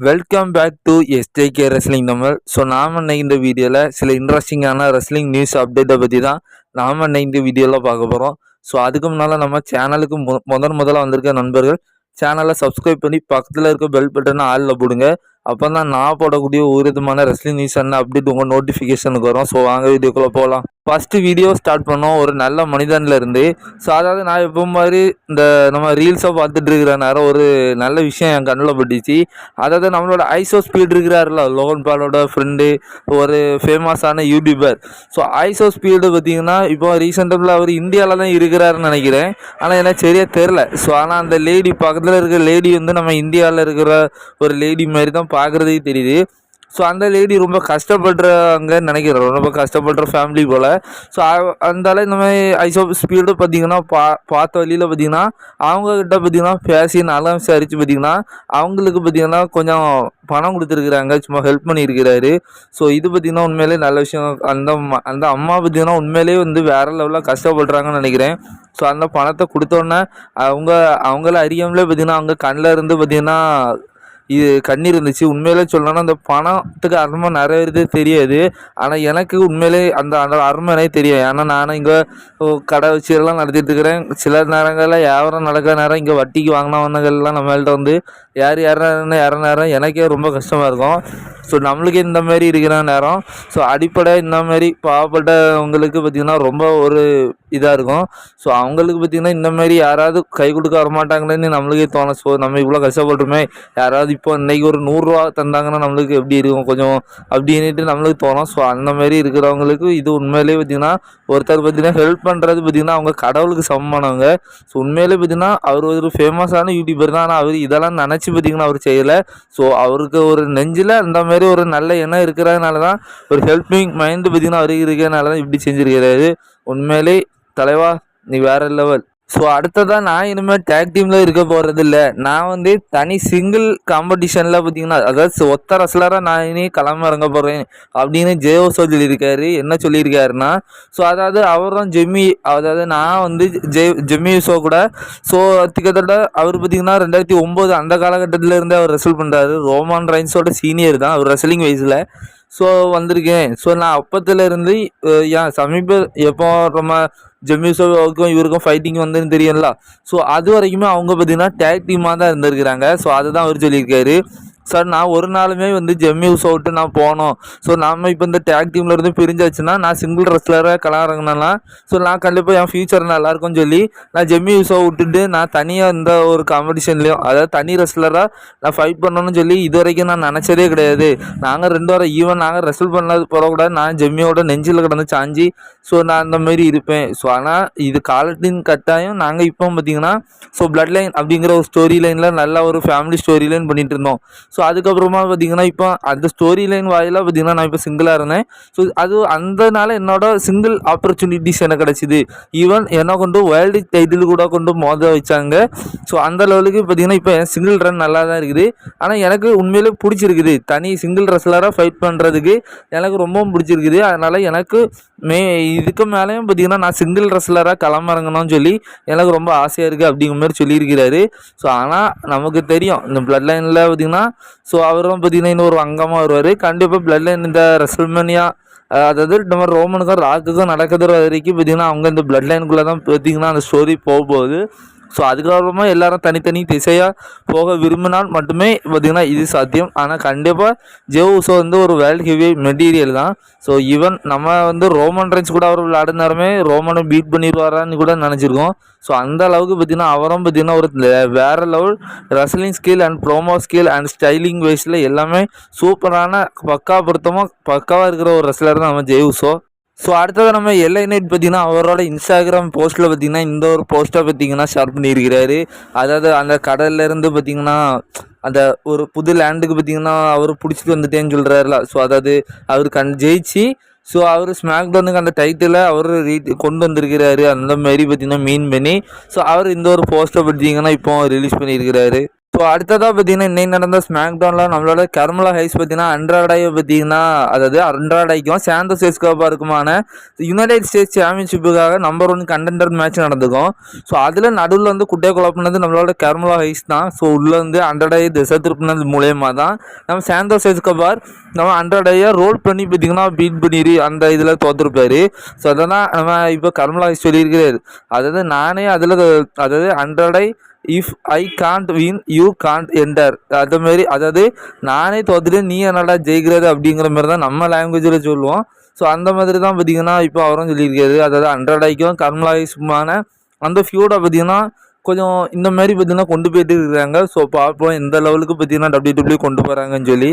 Welcome back to STK wrestling Tamil so நாம் இன்னைக்கு இந்த வீடியோவில் சில இன்ட்ரெஸ்டிங்கான ரெஸ்லிங் நியூஸ் அப்டேட்டை பற்றி தான் நாம் இன்னைக்கு இந்த வீடியோவில் பார்க்க போகிறோம் ஸோ அதுக்கு முன்னால் நம்ம சேனலுக்கு மு முதன் முதல்ல வந்திருக்க நண்பர்கள் சேனலை சப்ஸ்கிரைப் பண்ணி பக்கத்தில் இருக்க பெல் பட்டனை ஆளில் போடுங்க. அப்போ தான் நான் போடக்கூடிய ஒரு விதமான ரெஸ்லிங் நியூஸ் என்ன அப்டேட் உங்கள் நோட்டிஃபிகேஷனுக்கு வரும். ஸோ வாங்க வீடியோக்குள்ளே போகலாம் ஃபஸ்ட்டு வீடியோ ஸ்டார்ட் பண்ணோம். ஒரு நல்ல மனிதனில் இருந்து. ஸோ அதாவது நான் எப்போ மாதிரி இந்த நம்ம ரீல்ஸை பார்த்துட்டு இருக்கிற நேரம் ஒரு நல்ல விஷயம் என் கண்ணில் பட்டுச்சு. அதாவது நம்மளோட ஐசோ ஸ்பீட் இருக்கிறாருல லோகன் பாலோட ஃப்ரெண்டு ஒரு ஃபேமஸான யூடியூபர் ஸோ ஐசோ ஸ்பீடு பார்த்தீங்கன்னா இப்போ ரீசெண்டபிள் அவர் இந்தியாவில் தான் இருக்கிறாருன்னு நினைக்கிறேன். ஆனால் எனக்கு சரியாக தெரில ஸோ ஆனால் அந்த லேடி பக்கத்தில் இருக்கிற லேடி வந்து நம்ம இந்தியாவில் இருக்கிற ஒரு லேடி மாதிரி தான் பார்க்குறதே தெரியுது. ஸோ அந்த லேடி ரொம்ப கஷ்டப்படுறாங்கன்னு நினைக்கிறேன். ரொம்ப கஷ்டப்படுற ஃபேமிலி போல். ஸோ அந்தால இந்த மாதிரி ஐசோ ஸ்பீடு பார்த்தீங்கன்னா பா பார்த்த வழியில் பார்த்தீங்கன்னா அவங்கக்கிட்ட பார்த்தீங்கன்னா பேசி நல்லா விசாரித்து பார்த்தீங்கன்னா அவங்களுக்கு பார்த்தீங்கன்னா கொஞ்சம் பணம் கொடுத்துருக்குறாங்க. சும்மா ஹெல்ப் பண்ணியிருக்கிறாரு. ஸோ இது பார்த்திங்கன்னா உண்மையிலே நல்ல விஷயம். அந்த அந்த அம்மா பார்த்திங்கன்னா உண்மையிலே வந்து வேறு லெவலில் கஷ்டப்படுறாங்கன்னு நினைக்கிறேன். ஸோ அந்த பணத்தை கொடுத்தோன்னே அவங்க அவங்கள அறியாமலே பார்த்திங்கன்னா அவங்க கண்ணில் இருந்து பார்த்திங்கன்னா இது கண்ணீர் இருந்துச்சு. உண்மையிலே சொல்லணும்னா அந்த பணத்துக்கு அருமை நிறைய தெரியாது. ஆனால் எனக்கு உண்மையிலே அந்த அந்த அருமை தெரியும். ஏன்னா நானும் இங்கே கடை வச்சு எல்லாம் நடத்திட்டு இருக்கிறேன். சில நேரங்களில் யாரும் நடக்கிற நேரம் இங்கே வட்டிக்கு வாங்கினவனங்கள்லாம் நம்மள்கிட்ட வந்து யார் யாருன்னு யார நேரம் எனக்கே ரொம்ப கஷ்டமாக இருக்கும். ஸோ நம்மளுக்கே இந்த மாதிரி இருக்கிற நேரம். ஸோ அடிப்படை இந்த மாதிரி பாவப்பட்டவங்களுக்கு பார்த்திங்கன்னா ரொம்ப ஒரு இதாக இருக்கும். ஸோ அவங்களுக்கு பார்த்திங்கன்னா இந்த மாதிரி யாராவது கை கொடுக்க வரமாட்டாங்களேன்னு நம்மளுக்கே தோணும். ஸோ நம்ம இவ்வளோ கஷ்டப்பட்டுருமே. யாராவது இப்போ இன்றைக்கி ஒரு நூறுரூவா தந்தாங்கன்னா நம்மளுக்கு எப்படி இருக்கும்? கொஞ்சம் அப்படின்ட்டு நம்மளுக்கு தோணும். ஸோ அந்த மாதிரி இருக்கிறவங்களுக்கு இது உண்மையிலேயே பார்த்திங்கன்னா ஒருத்தர் பார்த்திங்கன்னா ஹெல்ப் பண்ணுறது பார்த்திங்கன்னா அவங்க கடவுளுக்கு சமமானவங்க ஸோ உண்மையிலே பார்த்திங்கன்னா அவர் ஒரு ஃபேமஸான யூடியூபர் தான். ஆனால் அவர் இதெல்லாம் நினச்சி பார்த்திங்கன்னா அவர் செய்யலை. ஸோ அவருக்கு ஒரு நெஞ்சில் அந்த மாதிரி ஒரு நல்ல எண்ணம் இருக்கிறதுனால தான் ஒரு ஹெல்பிங் மைண்டு பார்த்திங்கன்னா அவருக்கு இருக்கிறதுனால தான் இப்படி செஞ்சுருக்கிறாரு. உண்மையிலே தலைவா நீ வேற லெவல் ஸோ அடுத்ததாக நான் இனிமேல் டேக் டீமில் இருக்க போகிறது இல்லை நான் வந்து தனி சிங்கிள் காம்படிஷனில் பார்த்தீங்கன்னா அதாவது ஒத்த ரசலராக நான் இனி கிளம்ப இறங்க போகிறேன் அப்படின்னு ஜெயோ சொல்லியிருக்காரு என்ன சொல்லியிருக்காருன்னா ஸோ அதாவது அவரும் ஜெம்மி அதாவது நான் வந்து ஜெ ஜெம்மி ஷோ கூட ஸோ கிட்டத்தட்ட அவர் பார்த்தீங்கன்னா ரெண்டாயிரத்தி ஒம்பது அந்த காலகட்டத்தில் அவர் ரெசல் பண்ணுறாரு ரோமான் ரைன்ஸோட சீனியர் தான் அவர் ரெசலிங் வயசில் ஸோ வந்திருக்கேன். ஸோ நான் அப்பத்துலேருந்து ஏன் சமீப எப்போ நம்ம ஜெமிசோவுக்கும் இவருக்கும் ஃபைட்டிங் வந்துன்னு தெரியும்ல. ஸோ அது வரைக்குமே அவங்க பார்த்தீங்கன்னா டேக் டீமாக தான் இருந்திருக்கிறாங்க. ஸோ அதை தான் அவர் சொல்லியிருக்காரு. சார் நான் ஒரு நாளுமே வந்து ஜெம்மி ஹவுஸ் விட்டு நான் போனோம். ஸோ நாம் இப்போ இந்த டேக் டீமில் இருந்து பிரிஞ்சாச்சுன்னா நான் சிங்கிள் ரெஸ்லராக கலாறங்கினா ஸோ நான் கண்டிப்பாக என் ஃபியூச்சர் நல்லாயிருக்கும்னு சொல்லி நான் ஜெம்மி ஹவுஸை விட்டுட்டு நான் தனியாக இந்த ஒரு காம்படிஷன்லேயும் அதாவது தனி ரெஸ்லராக நான் ஃபைட் பண்ணணும்னு சொல்லி இது வரைக்கும் நான் நினச்சதே கிடையாது. நாங்கள் ரெண்டு வாரம் ஈவன் நாங்கள் ரெஸ்ல் பண்ணது போகக்கூடாது நான் ஜெம்மியோட நெஞ்சில் கிடந்து சாஞ்சி ஸோ நான் அந்த மாதிரி இருப்பேன். ஸோ ஆனால் இது காலத்தின் கட்டாயம் நாங்கள் இப்போ பார்த்தீங்கன்னா ஸோ பிளட் லைன் அப்படிங்கிற ஒரு ஸ்டோரி லைனில் நல்ல ஒரு ஃபேமிலி ஸ்டோரி லைன் பண்ணிகிட்டு இருந்தோம். ஸோ அதுக்கப்புறமா பார்த்தீங்கன்னா இப்போ அந்த ஸ்டோரி லைன் வாயிலாக பார்த்தீங்கன்னா நான் இப்போ சிங்கிளாக இருந்தேன். ஸோ அது அந்தனால என்னோட சிங்கிள் ஆப்பர்ச்சுனிட்டிஸ் எனக்கு கிடச்சிது. ஈவன் என்ன கொண்டு வேர்ல்டு டைட்டில் கூட கொண்டு மோத வச்சாங்க. ஸோ அந்த லெவலுக்கு பார்த்தீங்கன்னா இப்போ சிங்கிள் ரன் நல்லா தான் இருக்குது. ஆனால் எனக்கு உண்மையிலே பிடிச்சிருக்குது. தனி சிங்கிள் ரெஸ்லராக ஃபைட் பண்ணுறதுக்கு எனக்கு ரொம்பவும் பிடிச்சிருக்குது. அதனால் எனக்கு மே இதுக்கு மேலேயும் பார்த்தீங்கன்னா நான் சிங்கிள் ரெஸ்லராக களமிறங்கணும்னு சொல்லி எனக்கு ரொம்ப ஆசையாக இருக்குது அப்படிங்கிற மாதிரி சொல்லியிருக்கிறாரு. ஸோ ஆனால் நமக்கு தெரியும். இந்த பிளட் லைனில் பார்த்திங்கன்னா ஸோ அவரும் இன்னும் இன்னொரு அங்கமாக வருவார். கண்டிப்பாக பிளட் லைன் இந்த ரெசல்மனியா அதாவது நம்ம ரோமனுக்கும் ராக்குக்கும் நடக்கிற வரைக்கும் பார்த்தீங்கன்னா அவங்க இந்த பிளட் லைனுக்குள்ளே தான் பார்த்தீங்கன்னா அந்த ஸ்டோரி போக போகுது. ஸோ அதுக்கப்புறமா எல்லாரும் தனித்தனி திசையாக போக விரும்பினால் மட்டுமே பார்த்திங்கன்னா இது சாத்தியம். ஆனால் கண்டிப்பாக ஜெவ் உசோ வந்து ஒரு வேர்ல்டு ஹெவி மெட்டீரியல் தான். ஸோ ஈவன் நம்ம வந்து ரோமன் ரைன்ஸ் கூட அவர் விளையாடு நேரமே ரோமனை பீட் பண்ணிடுவாரான்னு கூட நினச்சிருக்கோம். ஸோ அந்த அளவுக்கு பார்த்திங்கன்னா அவரும் பார்த்திங்கன்னா ஒரு வேறு level wrestling skill and promo skill and styling வைஸில் எல்லாமே சூப்பரான பக்கா பொருத்தமாக பக்காவாக இருக்கிற ஒரு ரெஸ்லர் தான் நம்ம ஜெய் உசோ ஸோ அடுத்தது நம்ம எல்ஐ நைட் பார்த்தீங்கன்னா அவரோட இன்ஸ்டாகிராம் போஸ்ட்டில் பார்த்தீங்கன்னா இந்த ஒரு போஸ்ட்டை பார்த்தீங்கன்னா ஷேர் பண்ணியிருக்கிறாரு அதாவது அந்த கடல்லேருந்து பார்த்தீங்கன்னா அந்த ஒரு புது லேண்டுக்கு பார்த்தீங்கன்னா அவர் பிடிச்சிட்டு வந்துட்டேன்னு சொல்கிறாருல ஸோ அதாவது அவர் கண் ஜெயிச்சு ஸோ அவர் ஸ்மாக் டவுனுக்கு அந்த டைட்டிலை அவர் ரீ கொண்டு வந்திருக்கிறாரு. அந்த மாரி பார்த்திங்கன்னா மீன் பண்ணி ஸோ அவர் இந்த ஒரு போஸ்ட்டை பார்த்திங்கன்னா இப்போ ரிலீஸ் பண்ணியிருக்கிறாரு ஸோ அடுத்ததாக பார்த்தீங்கன்னா இன்னைக்கு நடந்த ஸ்மாக் டவுனில் நம்மளோட கர்மலா ஹைஸ் பார்த்தீங்கன்னா அண்ட்ராடாயை பார்த்தீங்கன்னா அதாவது அண்ட்ராடாய்க்கும் சாந்தோ சேஸ்கோபா இருக்குமான யுனைடெட் ஸ்டேட்ஸ் சாம்பியன்ஷிப்புக்காக நம்பர் ஒன் கண்டென்டர் மேட்ச் நடந்துக்கும் ஸோ அதில் நடுவில் வந்து குட்டையை குழப்பினது நம்மளோட கர்மலா ஹைஸ் தான். ஸோ உள்ளே வந்து அண்ட்ராடாயை திசை திருப்பினது மூலயமா தான். நம்ம சாந்தோ சேஸ்கோபார் நம்ம அண்ட்ராடாயை ரோல் பண்ணி பார்த்தீங்கன்னா பீட் பண்ணிடு அந்த இதில் தோத்துருப்பார். ஸோ அதெல்லாம் நம்ம இப்போ கர்மலா ஹைஸ் சொல்லியிருக்கிறார். அதாவது நானே அதில் அதாவது Andrade if I can't win you can't enter அது மாதிரி அதாவது நானே தோத்துட்டு நீ என்னடா ஜெயிக்கிறது அப்படிங்கிற மாதிரி தான் நம்ம லாங்குவேஜில் சொல்லுவோம். ஸோ அந்த மாதிரி தான் பார்த்தீங்கன்னா இப்போ அவரும் சொல்லியிருக்காரு. அதாவது ஹண்ட்ரட் கர்மலாயுமான அந்த ஃபியூடை பார்த்தீங்கன்னா கொஞ்சம் இந்த மாதிரி பார்த்தீங்கன்னா கொண்டு போயிட்டு இருக்காங்க. ஸோ பார்ப்போம் எந்த லெவலுக்கு பார்த்தீங்கன்னா டபிள்யூ டபிள்யூ கொண்டு போகிறாங்கன்னு சொல்லி.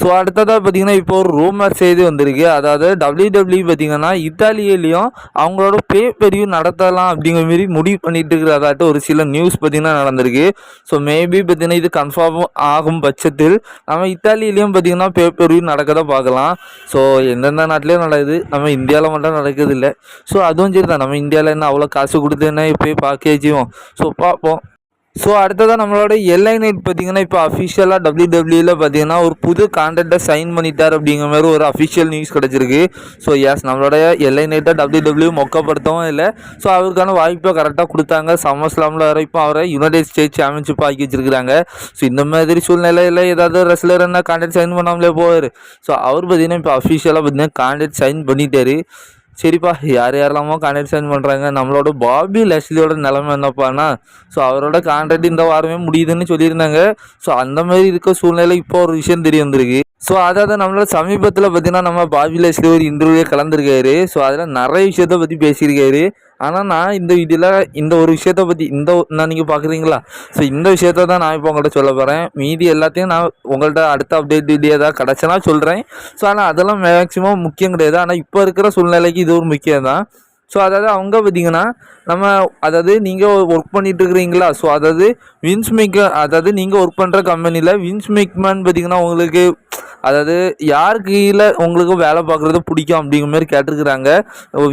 ஸோ அடுத்ததாக பார்த்தீங்கன்னா இப்போ ஒரு ரூமர் செய்தி வந்திருக்கு. அதாவது டபிள்யூ டபிள்யூ பார்த்தீங்கன்னா இத்தாலியிலையும் அவங்களோட பே பெரிய நடத்தலாம் அப்படிங்கிற மாரி முடிவு பண்ணிட்டு இருக்கிறதாட்டு ஒரு சில நியூஸ் பார்த்தீங்கன்னா நடந்திருக்கு. ஸோ மேபி பார்த்தீங்கன்னா இது கன்ஃபார்ம் ஆகும் பட்சத்தில். நம்ம இத்தாலியிலையும் பார்த்தீங்கன்னா பே பெரிய நடக்கதை பார்க்கலாம். ஸோ எந்தெந்த நாட்டிலையும் நடக்குது நம்ம இந்தியாவில் மட்டும் நடக்குது இல்லை ஸோ அதுவும் சரி தான் நம்ம இந்தியாவில் என்ன அவ்வளோ காசு கொடுத்து என்ன போய் பார்க்க செய்வோம் ஸோ பார்ப்போம். ஸோ அடுத்ததாக நம்மளோட எல்ஐ நைட் பார்த்தீங்கன்னா இப்போ அஃபிஷியலாக டபிள்யூ டபிள்யூவில் பார்த்தீங்கன்னா ஒரு புது கான்ட்ராக்டை சைன் பண்ணிட்டார் அப்படிங்கிற மாதிரி ஒரு அஃபிஷியல் நியூஸ் கிடச்சிருக்கு. ஸோ எஸ் நம்மளோட எல்ஐ நைட்டை டபிள்யூ டபிள்யூ மொக்கப்படுத்தவும் இல்லை. ஸோ அவருக்கான வாய்ப்பை கரெக்டாக கொடுத்தாங்க. சம்மர் ஸ்லாமில் வர இப்போ அவரை யுனைடெட் ஸ்டேட்ஸ் சாம்பியன்ஷிப் ஆக்கி வச்சிருக்கிறாங்க. ஸோ இந்த மாதிரி சூழ்நிலையில் ஏதாவது ரெஸ்லர் என்ன கான்ட்ராக்ட் சைன் பண்ணாமலே போவார்? ஸோ அவர் பார்த்தீங்கன்னா இப்போ அஃபிஷியலாக பார்த்தீங்கன்னா கான்ட்ராக்ட் சைன் பண்ணிட்டாரு. சரிப்பா யார் யாரெல்லாமோ கான்ட்ராக்ட் சைன் பண்ணுறாங்க நம்மளோட பாபி லெஸ்லியோட நிலமை என்னப்பானா ஸோ அவரோட கான்ட்ராக்ட் இந்த வாரமே முடியுதுன்னு சொல்லியிருந்தாங்க. ஸோ அந்த மாதிரி இருக்க சூழ்நிலை இப்போ ஒரு விஷயம் தெரிய வந்திருக்கு. ஸோ அதாவது நம்மளோட சமீபத்தில் பார்த்தீங்கன்னா நம்ம பாபிலேஷில் ஒரு இன்டர்வியூ கலந்துருக்காரு. ஸோ அதில் நிறைய விஷயத்த பற்றி பேசியிருக்காரு. ஆனால் நான் இந்த இதில் இந்த ஒரு விஷயத்த பற்றி இந்த நான் நீங்கள் பார்க்குறீங்களா ஸோ இந்த விஷயத்த தான் நான் இப்போ உங்கள்கிட்ட சொல்ல போகிறேன் மீதி எல்லாத்தையும் நான் உங்கள்கிட்ட அடுத்த அப்டேட் வீடியோ ஏதாவது கிடச்சனா சொல்கிறேன் ஸோ ஆனால் அதெல்லாம் மேக்ஸிமம் முக்கியம் கிடையாது. ஆனால் இப்போ இருக்கிற சூழ்நிலைக்கு இது ஒரு முக்கியம் தான் ஸோ அதாவது அவங்க பார்த்தீங்கன்னா நம்ம அதாவது நீங்கள் ஒர்க் பண்ணிட்டு இருக்கிறீங்களா? ஸோ அதாவது வின்ஸ் மேக் அதாவது நீங்கள் ஒர்க் பண்ணுற கம்பெனியில் வின்ஸ் மேக்மேன் பார்த்தீங்கன்னா உங்களுக்கு அதாவது யாருக்கு கீழே உங்களுக்கு வேலை பார்க்குறது பிடிக்கும் அப்படிங்கிற மாதிரி கேட்டிருக்கிறாங்க.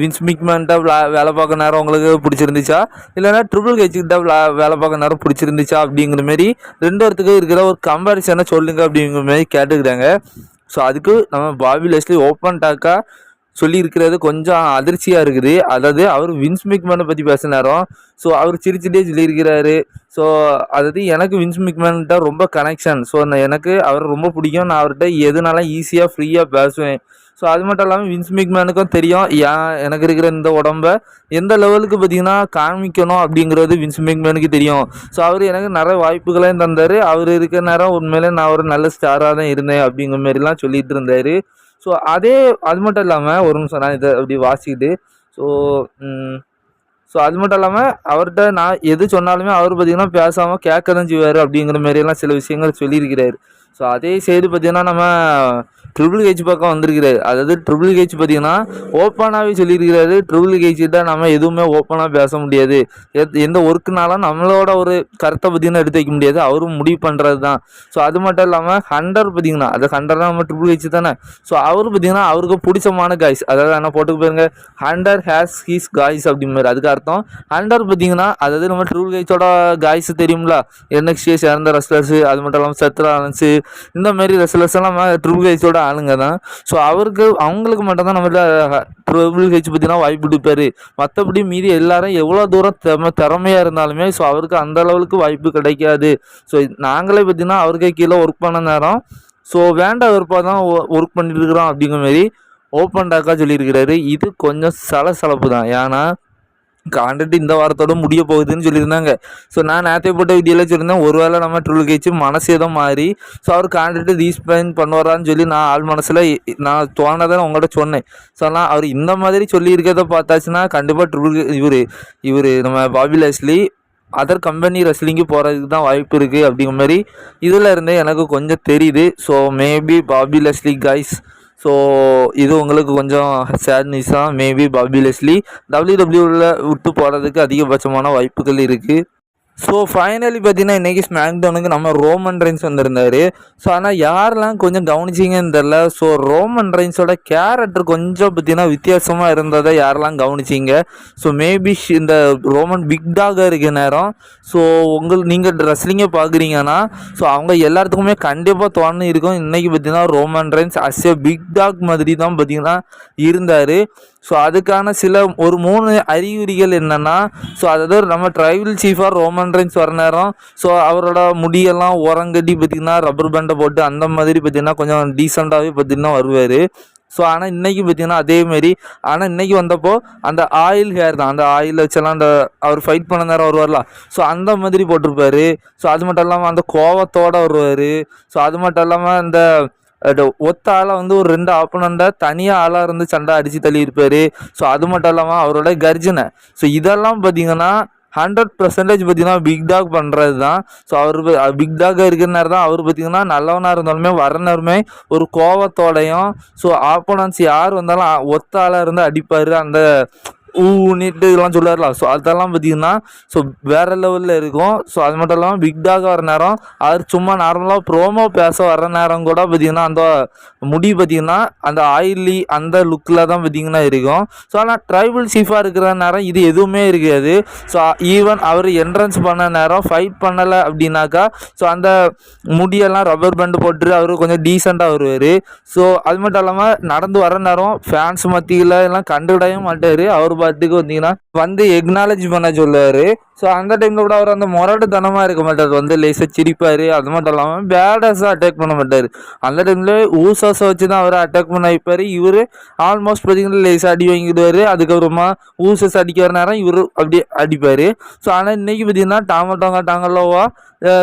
வின்ஸ் மிக்மேன்ட்ட வேலை பார்க்க நேரம் உங்களுக்கு பிடிச்சிருந்துச்சா? இல்லைனா ட்ரிபிள் ஹெச்கிட்ட வேலை பார்க்க நேரம் பிடிச்சிருந்துச்சா அப்படிங்கிற மாரி ரெண்டு இடத்துக்கு இருக்கிற ஒரு கம்பேரிசனை சொல்லுங்கள் அப்படிங்கிற மாதிரி கேட்டுக்கிறாங்க ஸோ அதுக்கு நம்ம பாபி லெஸ்லி ஓப்பன் டாக்காக சொல்லியிருக்கிறது கொஞ்சம் அதிர்ச்சியாக இருக்குது. அதாவது அவர் வின்ஸ்மிக்மேனை பற்றி பேசினாரோ ஸோ அவர் சிரிச்சுட்டே சொல்லியிருக்கிறாரு. ஸோ அதாவது எனக்கு வின்ஸ் மிக்மேன்கிட்ட ரொம்ப கனெக்ஷன் ஸோ எனக்கு அவர் ரொம்ப பிடிக்கும். நான் அவர்கிட்ட எதுனாலும் ஈஸியாக ஃப்ரீயாக பேசுவேன். ஸோ அது மட்டும் இல்லாமல் வின்ஸ் மிக்மேனுக்கும் தெரியும் ஏன் எனக்கு இருக்கிற இந்த உடம்ப எந்த லெவலுக்கு பார்த்தீங்கன்னா காமிக்கணும் அப்படிங்கிறது வின்ஸ் மிக்மேனுக்கு தெரியும். ஸோ அவர் எனக்கு நிறைய வாய்ப்புகளையும் தந்தார். அவர் இருக்கிற நேரம் உண்மையிலே நான் ஒரு நல்ல ஸ்டாராக தான் இருந்தேன் அப்படிங்கிற மாதிரிலாம் சொல்லிட்டு இருந்தார். ஸோ அதே அது மட்டும் இல்லாமல் ஒரு நிமிஷம் நான் இதை அப்படி வாசிக்கிட்டு ஸோ ஸோ அது மட்டும் இல்லாமல் அவர்கிட்ட நான் எது சொன்னாலுமே அவர் பார்த்திங்கன்னா பேசாமல் கேட்க தான் செய்வார் அப்படிங்கிற மாதிரியெல்லாம் சில விஷயங்கள் சொல்லியிருக்கிறார். ஸோ அதே சைடு பார்த்தீங்கன்னா நம்ம ட்ரிபிள் கேஜ் பக்கம் வந்திருக்கிறாரு அதாவது ட்ரிபிள் கேஜ் பார்த்தீங்கன்னா ஓப்பனாகவே சொல்லியிருக்கிறாரு. ட்ரிபிள் கேஜ் தான் நம்ம எதுவுமே ஓப்பனாக பேச முடியாது. எந்த ஒர்க்குனாலும் நம்மளோட ஒரு கருத்தை பார்த்தீங்கன்னா எடுத்து வைக்க முடியாது. அவரும் முடிவு பண்ணுறது தான் ஸோ அது மட்டும் இல்லாமல் ஹண்டர் பார்த்தீங்கன்னா அது ஹண்டர் தான் நம்ம ட்ரிபிள் கேஜ் தானே? ஸோ அவர் பார்த்தீங்கன்னா அவருக்கு பிடிச்சமான காய்ஸ் அதாவது என்ன போட்டுக்கு போயிருங்க ஹண்டர் ஹேஸ் ஹீஸ் காய்ஸ் அப்படிங்கிற அதுக்கு அர்த்தம் ஹண்டர் பார்த்தீங்கன்னா அதாவது நம்ம ட்ரிபிள் கேஜோட காய்ஸ் தெரியும்ல? என்எக்ஸ்டிஎஸ் இறந்த ரெஸ்லர்ஸு அது மட்டும் இல்லாமல் சத்ராலன்ஸு இந்த மாதிரி ரெஸ்லர்ஸ் எல்லாம் ட்ரிபிள் ஹெச்சோட ஆளுங்க தான் ஸோ அவருக்கு அவங்களுக்கு மட்டும்தான் நம்மள்ட்ட ட்ரிபிள் ஹெச் பற்றினா வாய்ப்பு கொடுப்பாரு. மற்றபடி மீதி எல்லாரும் எவ்வளோ தூரம் திறமை திறமையாக இருந்தாலுமே ஸோ அவருக்கு அந்த அளவுக்கு வாய்ப்பு கிடைக்காது. ஸோ நாங்களே பார்த்தீங்கன்னா அவருக்கே கீழே ஒர்க் பண்ண நேரம். ஸோ வேண்டாம் வெறுப்பாக தான் ஒர்க் பண்ணிட்டு இருக்கிறோம் அப்படிங்கிற மாதிரி ஓப்பன் டாக்காக சொல்லியிருக்கிறாரு. இது கொஞ்சம் சலசலப்பு தான் ஏன்னா கான்ட்ராக்ட் இந்த வாரத்தோட முடிய போகுதுன்னு சொல்லியிருந்தாங்க. ஸோ நான் நேற்றே போட்ட வீடியோவில் சொல்லியிருந்தேன் ஒருவேளை நம்ம ட்ரூல் கேச்சு மனசு ஏதோ மாறி ஸோ அவர் கான்ட்ராக்ட் ரீஸ்பெயின் பண்ணுவாரான்னு சொல்லி நான் ஆள் மனசில் நான் தோணதான் உங்கள்கிட்ட சொன்னேன். ஸோ ஆனால் அவர் இந்த மாதிரி சொல்லியிருக்கிறத பார்த்தாச்சுன்னா கண்டிப்பாக ட்ரூல் இவர் இவர் நம்ம பாபி லெஸ்லி அதர் கம்பெனி ரெஸ்லிங்கு போகிறதுக்கு தான் வாய்ப்பு இருக்குது அப்படிங்கிற மாதிரி இதில் இருந்தே எனக்கு கொஞ்சம் தெரியுது. So maybe Bobby Lashley guys so இது உங்களுக்கு கொஞ்சம் சேட் நியூஸ் தான் மேபி பாபி லெஸ்லி டபிள்யூ டபிள்யூவில் விட்டு போகிறதுக்கு அதிகபட்சமான வாய்ப்புகள் இருக்குது ஸோ ஃபைனலி பார்த்தீங்கன்னா இன்றைக்கி ஸ்மாக்டவுனுக்கு நம்ம ரோமன் ரைன்ஸ் வந்திருந்தார். ஸோ ஆனால் யாரெல்லாம் கொஞ்சம் கவனிச்சிங்கன்னு தெரில ஸோ ரோமன் ரைன்ஸோட கேரக்டர் கொஞ்சம் பார்த்தீங்கன்னா வித்தியாசமாக இருந்ததை யாரெல்லாம் கவனிச்சிங்க? ஸோ மேபி இந்த ரோமன் பிக் டாகாக இருக்க நேரம். ஸோ உங்கள் நீங்கள் ரெஸ்லிங்கை பார்க்குறீங்கன்னா ஸோ அவங்க எல்லாத்துக்குமே கண்டிப்பாக தோணு இருக்கும். இன்றைக்கி பார்த்தீங்கன்னா Roman Reigns as a big dog மாதிரி தான் பார்த்தீங்கன்னா இருந்தார். ஸோ அதுக்கான சில ஒரு மூணு அறிகுறிகள் என்னென்னா ஸோ அதாவது நம்ம ட்ரைபல் சீஃபாக ரோமன் ரைன்ஸ் வர நேரம் ஸோ அவரோட முடியெல்லாம் உரங்கட்டி பார்த்திங்கன்னா ரப்பர் பேண்டை போட்டு அந்த மாதிரி பார்த்திங்கன்னா கொஞ்சம் டீசெண்டாகவே பார்த்திங்கன்னா வருவார். ஸோ ஆனால் இன்றைக்கி பார்த்தீங்கன்னா அதேமாரி ஆனால் இன்றைக்கி வந்தப்போ அந்த ஆயில் ஹேர் தான் அந்த ஆயில் வச்செல்லாம் அந்த அவர் ஃபைட் பண்ண நேரம் வருவார்ல ஸோ அந்த மாதிரி போட்டிருப்பாரு. ஸோ அது மட்டும் இல்லாமல் அந்த கோவத்தோடு வருவார். ஸோ அது மட்டும் இல்லாமல் இந்த ஒத்த ஆளாக வந்து ஒரு ரெண்டு ஆப்பனண்டா தனியாக ஆளாக இருந்து சண்டை அடித்து தள்ளியிருப்பார். ஸோ அது மட்டும் இல்லாமல் அவரோட கர்ஜனை. ஸோ இதெல்லாம் பார்த்தீங்கன்னா ஹண்ட்ரட் பர்சன்டேஜ் பார்த்தீங்கன்னா பிக் டாக் பண்ணுறது தான் ஸோ அவர் பிக் டாக்காக இருக்கிற நேரம் தான் அவர் பார்த்தீங்கன்னா நல்லவனாக இருந்தாலுமே வர நேரமே ஒரு கோவத்தோடையும் ஸோ ஆப்போனன்ஸ் யார் வந்தாலும் ஒத்த ஆளாக இருந்து அடிப்பார். அந்த ஊனிட்டு இதெல்லாம் சொல்லுவார்ல ஸோ அதெல்லாம் பார்த்தீங்கன்னா ஸோ வேறு லெவலில் இருக்கும். ஸோ அது மட்டும் இல்லாமல் பிக் டாக் வர நேரம் அவர் சும்மா நார்மலாக ப்ரோமோ பேச வர நேரம் கூட பார்த்தீங்கன்னா அந்த முடி பார்த்தீங்கன்னா அந்த ஆயிலி அந்த லுக்கில் தான் பார்த்தீங்கன்னா இருக்கும். ஸோ ஆனால் ட்ரைபிள் சீஃபாக இருக்கிற நேரம் இது எதுவுமே இருக்காது. ஸோ ஈவன் அவர் என்ட்ரன்ஸ் பண்ண நேரம் ஃபைட் பண்ணலை அப்படின்னாக்கா ஸோ அந்த முடியெல்லாம் ரப்பர் பேண்டு போட்டு அவர் கொஞ்சம் டீசெண்டாக வருவார். ஸோ அது மட்டும் இல்லாமல் நடந்து வர நேரம் ஃபேன்ஸ் மத்தியில் எல்லாம் கண்டுவிடவே மாட்டார். அவர் பாட்டுக்கு வந்தீங்கன்னா வந்து எக்னாலஜ் பண்ண சொல்லுவார். ஸோ அந்த டைமில் கூட அவர் அந்த முரட்டுத்தனமாக இருக்க மாட்டார். வந்து லேசாக சிரிப்பார் அது மட்டும் இல்லாமல் பேடஸாக அட்டாக் பண்ண மாட்டார். அந்த டைமில் ஊசாஸை வச்சு தான் அவரை அட்டாக் பண்ண வைப்பார். இவர் ஆல்மோஸ்ட் பார்த்தீங்கன்னா லேசாக அடி வாங்கிடுவார் அதுக்கப்புறமா ஊசஸ் அடிக்க வர நேரம் இவர் அப்படியே அடிப்பார். ஸோ ஆனால் இன்னைக்கு பார்த்தீங்கன்னா டாங்கட்டாங்க டாங்கல்லோவா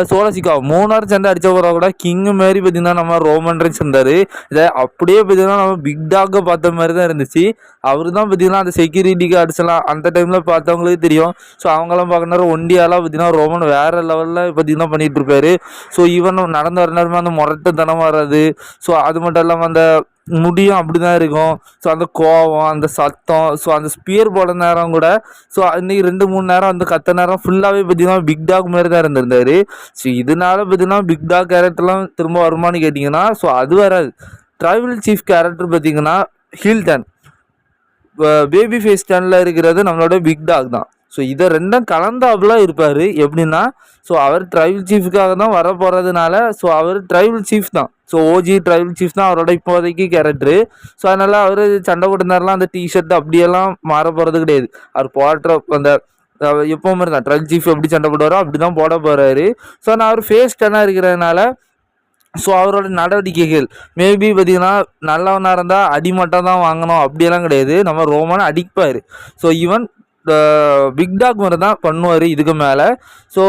சோழசிக்கா மூணாறு சண்டை அடித்த போகிற கூட கிங் மாரி பார்த்தீங்கன்னா நம்ம ரோமன் ரைன்ஸ் இருந்தார் இதை அப்படியே பார்த்தீங்கன்னா நம்ம பிக் டாக்கை பார்த்த மாதிரி தான் இருந்துச்சு அவர் தான் பார்த்தீங்கன்னா அந்த செக்யூரிட்டி கார்ட்ஸ்லாம் அந்த டைமில் பார்த்தவங்களுக்கு தெரியும் ஸோ அவங்களாம் பார்க்க ஒண்டியாலாம் பார்த்தீங்கன்னா ரோமன் வேறு லெவலில் பார்த்தீங்கன்னா பண்ணிகிட்டு இருப்பாரு ஸோ ஈவன் நடந்து வர நேரமே அந்த முரட்டுத்தனம் வர்றது ஸோ அது மட்டும் இல்லாமல் அந்த முடியும் அப்படி தான் இருக்கும். ஸோ அந்த கோவம் அந்த சத்தம் ஸோ அந்த ஸ்பியர் போட நேரம் கூட ஸோ இன்றைக்கி ரெண்டு மூணு நேரம் அந்த கத்த நேரம் ஃபுல்லாகவே பார்த்தீங்கன்னா பிக் டாக் மாதிரி தான் இருந்திருந்தார். ஸோ இதனால பார்த்தீங்கன்னா பிக் டாக் கேரக்டர்லாம் திரும்ப வருமானு கேட்டிங்கன்னா ஸோ அது வராது ட்ரைபல் சீஃப் கேரக்டர் பார்த்தீங்கன்னா ஹில்டன் பேபி ஃபேஸ் ஸ்டாண்டில் இருக்கிறது நம்மளோட பிக் டாக் தான். ஸோ இதை ரெண்டும் கலந்தாப்புல இருப்பார். எப்படின்னா ஸோ அவர் ட்ரைபல் சீஃபுக்காக தான் வர போகிறதுனால ஸோ அவர் ட்ரைபல் சீஃப் தான். ஸோ ஓஜி ட்ரைபல் சீஃப் தான் அவரோட இப்போதைக்கு கேரக்டரு ஸோ அதனால் அவர் சண்டை போட்டிருந்தாரெலாம் அந்த டிஷர்ட் அப்படியெல்லாம் மாற போகிறது கிடையாது. அவர் போடுற அந்த எப்போவும் இருந்தால் ட்ரைபல் சீஃப் எப்படி சண்டை போடுவாரோ அப்படி தான் போட போகிறாரு ஸோ நான் அவர் ஃபேஸ் டன்னாக இருக்கிறதுனால ஸோ அவரோட நடவடிக்கைகள் மேபி பார்த்தீங்கன்னா நல்லவனாக இருந்தால் அடிமட்டம் தான் வாங்கணும் அப்படியெல்லாம் கிடையாது. நம்ம ரோமான அடிப்பார். ஸோ ஈவன் பிக்டாக் மாதிரி தான் பண்ணுவார் இதுக்கு மேலே. ஸோ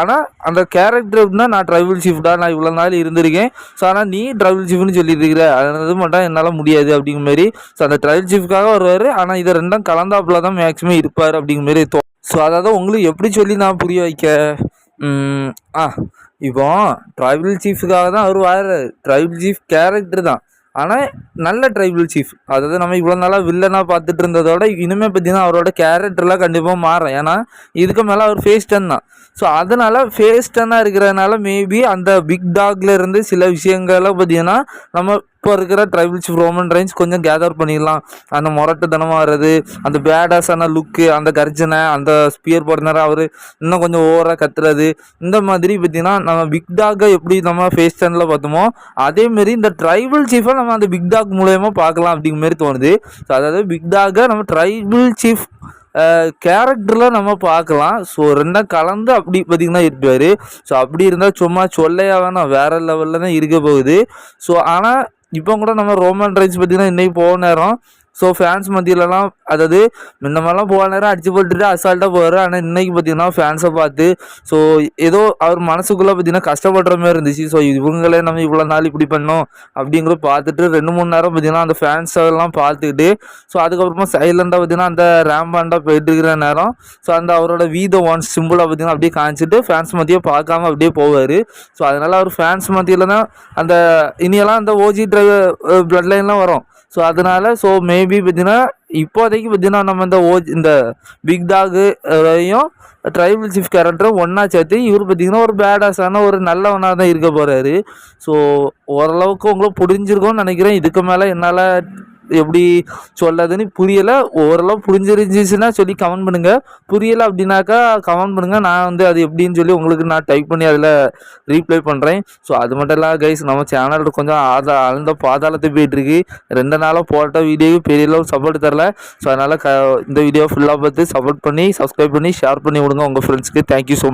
ஆனால் அந்த கேரக்டர் எப்படின்னா நான் ட்ரைபிள் ஷிஃப்டாக நான் இவ்வளோ நாள் இருந்திருக்கேன். ஸோ ஆனால் நீ ட்ரைபிள் ஷிஃப்ட்னு சொல்லிட்டு இருக்கிற அது மட்டும் என்னால் முடியாது அப்படிங்கிற மாதிரி. ஸோ அந்த ட்ரைவல் சீஃப்காக வருவார். ஆனால் இதை ரெண்டும் கலந்தாப்புல தான் மேக்ஸிமம் இருப்பார் அப்படிங்கிற மாதிரி தோ ஸோ அதாவது உங்களுக்கு எப்படி சொல்லி நான் புரிய வைக்க? ஆ இப்போ ட்ரைபல் சீஃபுக்காக தான் அவர் வராரு. ட்ரைபல் சீஃப் கேரக்டர் தான். ஆனால் நல்ல ட்ரைபிள் சீஃப் அதாவது நம்ம இவ்வளோ நாளாக வில்லனாக பார்த்துட்டு இருந்ததோட இனிமேல் பார்த்தீங்கன்னா அவரோட கேரக்டர்லாம் கண்டிப்பாக மாறும். ஏன்னா இதுக்கு மேலே அவர் ஃபேஸ் டன் தான். ஸோ அதனால் ஃபேஸ் டன்னாக இருக்கிறதுனால மேபி அந்த பிக் டாக்ல இருந்து சில விஷயங்கள்லாம் பார்த்தீங்கன்னா நம்ம இப்போ இருக்கிற ட்ரைபிள் சீஃப் ரோமன் ரைன்ஸ் கொஞ்சம் கேதர் பண்ணிடலாம். அந்த முரட்டுத்தனமாக வர்றது அந்த பேடாஸான லுக்கு அந்த கர்ஜனை அந்த ஸ்பியர் போடுற அவர் இன்னும் கொஞ்சம் ஓவராக கத்துறது. இந்த மாதிரி பார்த்தீங்கன்னா நம்ம பிக் டாகை எப்படி நம்ம ஃபேஸ் டனில் பார்த்தோமோ அதேமாரி இந்த ட்ரைபிள் சீஃபை நம்ம அந்த பிக் டாக் மூலயமா பார்க்கலாம் அப்படிங்கிற மாதிரி தோணுது. ஸோ அதாவது பிக் டாகை நம்ம ட்ரைபிள் சீஃப் கேரக்டரில் நம்ம பார்க்கலாம். ஸோ ரெண்டும் கலந்து அப்படி பார்த்திங்கன்னா இருப்பார். ஸோ அப்படி இருந்தால் சும்மா சொல்லையாக வேணாம் வேறு லெவலில் தான் இருக்க போகுது. ஸோ ஆனால் இப்போ கூட நம்ம ரோமன் ரைன்ஸ் பார்த்திங்கன்னா இன்னைக்கு போக நேரம். ஸோ ஃபேன்ஸ் மத்தியிலலாம் அதாவது முன்னமெல்லாம் போக நேரம் அடிச்சு போட்டுட்டு அசால்ட்டாக போவார் ஆனால் இன்றைக்கி பார்த்தீங்கன்னா ஃபேன்ஸை பார்த்து ஸோ ஏதோ அவர் மனசுக்குள்ளே பார்த்தீங்கன்னா கஷ்டப்படுற மாதிரி இருந்துச்சு. ஸோ இவங்களே நம்ம இவ்வளோ நாள் இப்படி பண்ணோம் அப்படிங்கிற பார்த்துட்டு ரெண்டு மூணு நேரம் பார்த்தீங்கன்னா அந்த ஃபேன்ஸ் எல்லாம் பார்த்துக்கிட்டு ஸோ அதுக்கப்புறமா சைலண்டாக பார்த்தீங்கன்னா அந்த ரேம்பாண்டாக போயிட்டு இருக்கிற நேரம் ஸோ அந்த அவரோட வீத ஒன் சிம்பிளாக பார்த்தீங்கன்னா அப்படியே காமிச்சிட்டு ஃபேன்ஸ் மத்தியே பார்க்காம அப்படியே போவார். ஸோ அதனால் அவர் ஃபேன்ஸ் மத்தியில் தான் அந்த இனியெல்லாம் அந்த ஓஜி டிரைவர் பிளட் லைன்லாம் வரும். ஸோ அதனால் ஸோ மேபி பார்த்தீங்கன்னா இப்போதைக்கு பார்த்தீங்கன்னா நம்ம இந்த ஓ இந்த big dog tribal tribal chief கேரக்டரும் ஒன்றா சேர்த்து இவர் பார்த்தீங்கன்னா ஒரு பேடாஸான ஒரு நல்லவனாக தான் இருக்க போகிறாரு ஸோ ஓரளவுக்கு உங்களுக்கு புரிஞ்சிருக்கும்னு நினைக்கிறேன். இதுக்கு மேலே என்னால் எப்படி சொல்லதுன்னு புரியலை. ஓரளவு புரிஞ்சிருந்துச்சுன்னா சொல்லி கமெண்ட் பண்ணுங்கள் புரியலை அப்படின்னாக்கா கமெண்ட் பண்ணுங்கள் நான் வந்து அது எப்படின்னு சொல்லி உங்களுக்கு நான் டைப் பண்ணி அதில் ரீப்ளை பண்ணுறேன் ஸோ அது மட்டும் இல்லை கைஸ் நம்ம சேனல் கொஞ்சம் ஆதா அழுந்த பாதாளத்தை போயிட்டுருக்கு ரெண்டு நாளாக போட்ட வீடியோ பெரிய அளவு சப்போர்ட் தரல. ஸோ அதனால் க இந்த வீடியோ ஃபுல்லாக பார்த்து சப்போர்ட் பண்ணி சப்ஸ்கிரைப் பண்ணி ஷேர் பண்ணி விடுங்க உங்கள் ஃப்ரெண்ட்ஸ்க்கு தேங்க்யூ ஸோ மச்